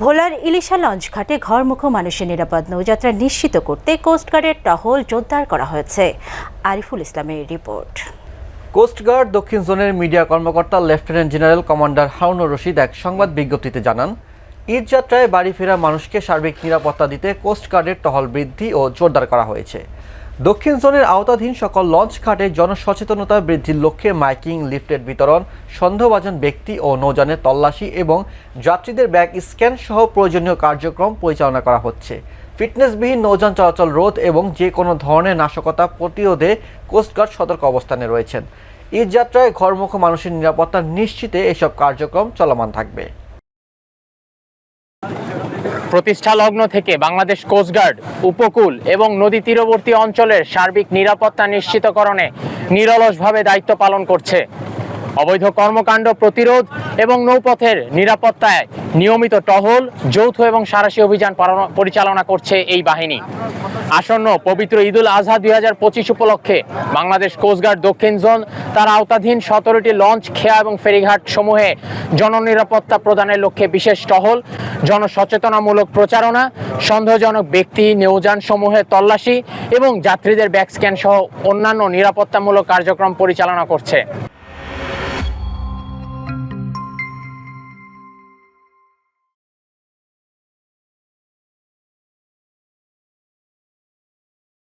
ভোলার ইলিশা লঞ্চ ঘাটে ঘরমুখো মানুষের নিরাপদ নৌযাত্রা নিশ্চিত করতে কোস্টগার্ডের টহল জোরদার করা হয়েছে। আরিফুল ইসলামের রিপোর্ট। কোস্টগার্ড দক্ষিণ জোনের মিডিয়া কর্মকর্তা lieutenant general commander Harunur Rashid এক সংবাদ বিজ্ঞপ্তিতে জানান, ঈদ যাত্রায় বাড়ি ফেরা মানুষকে সার্বিক নিরাপত্তা দিতে কোস্টগার্ডের টহল বৃদ্ধি ও জোরদার করা হয়েছে। দক্ষিণ জোনের আওতাধীন সকল লঞ্চ ঘাটে জনসচেতনতা বৃদ্ধির লক্ষ্যে মাইকিং লিফলেট বিতরণ, সন্দেহভাজন ব্যক্তি ও নৌযানের তল্লাশি এবং যাত্রীদের ব্যাগ স্ক্যান সহ প্রয়োজনীয় কার্যক্রম পরিচালনা করা হচ্ছে। ফিটনেসবিহীন নৌযান চলাচল রোধ এবং যে কোনো ধরনের নাশকতা প্রতিরোধে কোস্টগার্ড সতর্ক অবস্থানে রয়েছেন। ঈদ যাত্রায় ঘরমুখ মানুষের নিরাপত্তা নিশ্চিতে এসব কার্যক্রম চলমান থাকবে। প্রতিষ্ঠা লগ্ন থেকে বাংলাদেশ কোস্টগার্ড উপকূল এবং নদী তীরবর্তী অঞ্চলের সার্বিক নিরাপত্তা নিশ্চিতকরণে নিরলসভাবে দায়িত্ব পালন করছে। অবৈধ কর্মকাণ্ড, প্রতিরোধ এবং নৌপথের নিরাপত্তায় নিয়মিত টহল, যৌথ এবং সারাশি অভিযান পরিচালনা করছে এই বাহিনী। আসন্ন পবিত্র ঈদুল আজহা দুই হাজার পঁচিশ উপলক্ষে বাংলাদেশ কোস্টগার্ড দক্ষিণ জোন তার আওতাধীন সতেরোটি লঞ্চ, খেয়া এবং ফেরিঘাট সমূহে জননিরাপত্তা প্রদানের লক্ষ্যে বিশেষ টহল, জনসচেতনামূলক প্রচারণা, সন্দেহজনক ব্যক্তি নৌযান সমূহে তল্লাশি এবং যাত্রীদের ব্যাগ স্ক্যান সহ অন্যান্য নিরাপত্তামূলক কার্যক্রম পরিচালনা করছে।